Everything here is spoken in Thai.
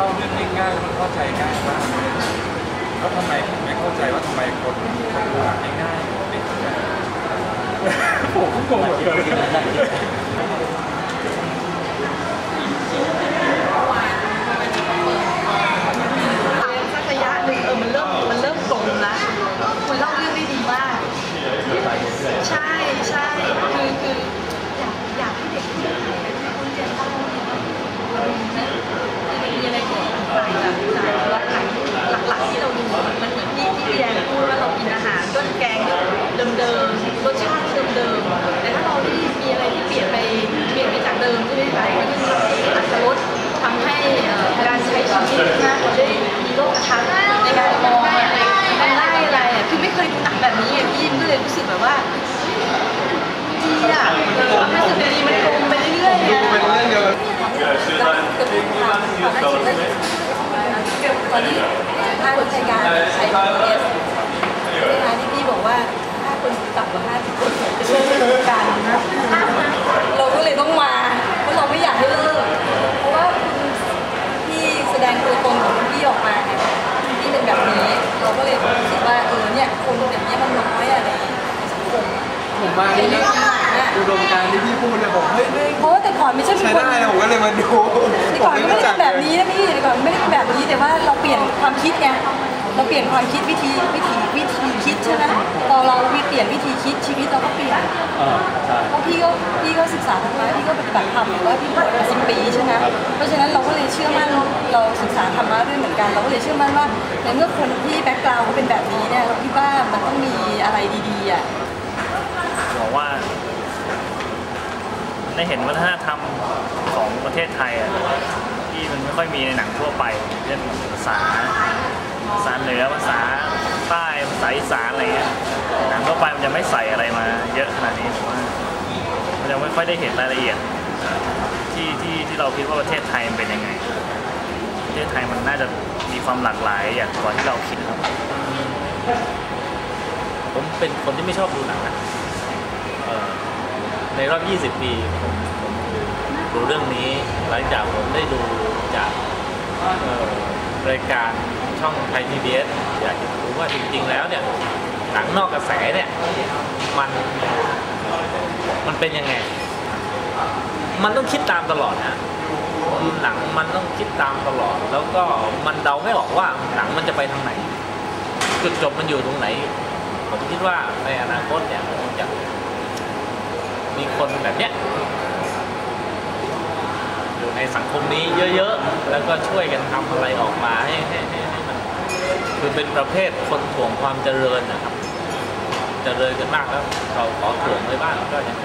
ล่าเรื่องง่ายๆแล้วมันเข้าใจง่ายมากก็ทำไมผมไม่เข้าใจว่าทำไมคนคนอ่านง่ายๆผมผมก็งงเหมือนกัน ตอนนี้ถ้าคนใช้การใช้ BTS เวลาที่พี่บอกว่าถ้าคนต่ำกว่า50คนจะเลิกกกันนะเราก็เลยต้องมาเพราะเราไม่อยากให้เลิกเพราะว่าพี่แสดงตัวตนของพี่ออกมาไงพี่เป็นแบบนี้ เราก็เลยรู้สึกว่าเออเนี่ยคนอย่างนี้มันน้อยอะในสังคมผมมาที่นี่ อุดมการณ์ที่พี่พูดเนี่ยบอกเฮ้ยไม่เพราะว่าแต่ก่อนไม่ใช่เป็นใช้คน ได้นะผมก็เลยมาดูแต่ผก่มอนไม่ไม่รู้ได้จัเป็กนแบบนี้นะพี่แต่ก่อนไม่ได้เป็นแบบนี้แต่ว่าเราเปลี่ยนความคิดไงเราเปลี่ยนความคิดวิธีวิธีวิธีคิดใช่ไหมพอเราเปลี่ยนวิธีคิดชีวิตเราก็เปลี่ยนอ่าใช่ เพราะพี่ก็พี่ก็ศึกษาธรรมะพี่ก็ปฏิบัติธรรมอยู่ว่าพี่บวชมาสิบปีใช่ไหมเพราะฉะนั้นเราก็เลยเชื่อมั่นเราศึกษาธรรมะด้วยเหมือนกัน เราก็เลยเชื่อมั่นว่าในเมื่อคนที่แบ็กกราวด์เขาเป็นแบบนี้เนี่ยเราคิดว่ามันต้องมีอะไรดีๆอะ บอกว่า ได้เห็นวัฒนธรรมของประเทศไทยอะที่มันไม่ค่อยมีในหนังทั่วไปเช่นภาษาภาษาเหนือภาษาใต้ภาษาอีสานอะไรเงี้ยหนังทั่วไปมันจะไม่ใส่อะไรมา เยอะขนาดนี้ผมว่ามันยังไม่ค่อยได้เห็นรายละเอียดที่ที่ที่เราคิดว่าประเทศไทยมันเป็นยังไง ประเทศไทยมันน่าจะมีความหลากหลายอย่างกว่าที่เราคิดครับ ผมเป็นคนที่ไม่ชอบดูหนังนะ ในรอบ 20 ปีผมดูเรื่องนี้หลังจากผมได้ดูจากรายการช่องไทยพีบีอยากจะรู้ว่าจริง ๆ แล้วเนี่ยหนังนอกกระแสเนี่ยมันมันเป็นยังไง มันต้องคิดตามตลอดนะหนังมันต้องคิดตามตลอด แล้วก็มันเดาไม่ออกว่าหนังมันจะไปทางไหนจุดจบมันอยู่ตรงไหน ผมคิดว่าในอนาคตเนี่ยคงจะ มีคนแบบเนี้ยอยู่ในสังคมนี้เยอะๆ แล้วก็ช่วยกันทำอะไรออกมาให้ให้ให้ให้มันคือเป็นประเภทคนถ่วงความเจริญนะครับ เจริญกันมากแล้วเราขอถ่วงไว้บ้างก็ยัง